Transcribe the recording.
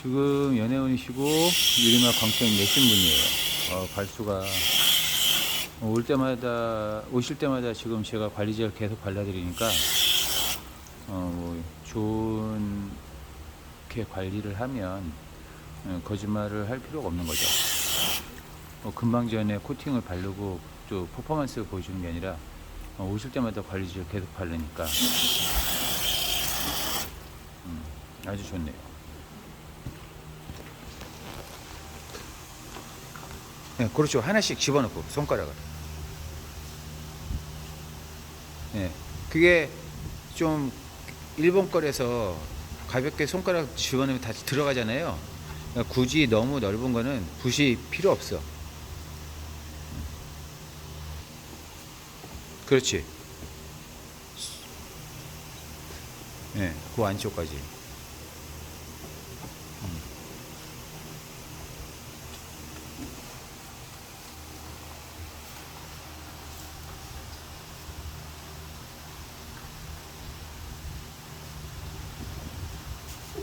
지금 연애원이시고 유리마 광천 내신 분이에요. 어, 발수가 올 때마다 오실 때마다 지금 제가 관리제를 계속 발라드리니까 어, 뭐 좋게 관리를 하면 어, 거짓말을 할 필요가 없는 거죠. 어, 금방 전에 코팅을 바르고 또 퍼포먼스를 보여주는 게 아니라 어, 오실 때마다 관리제를 계속 바르니까 음, 아주 좋네요. 네, 그렇죠. 하나씩 집어넣고 손가락을. 네, 그게 좀 일본 거라서 가볍게 손가락 집어넣으면 다시 들어가잖아요. 그러니까 굳이 너무 넓은 거는 붓이 필요 없어. 그렇지. 네, 그 안쪽까지.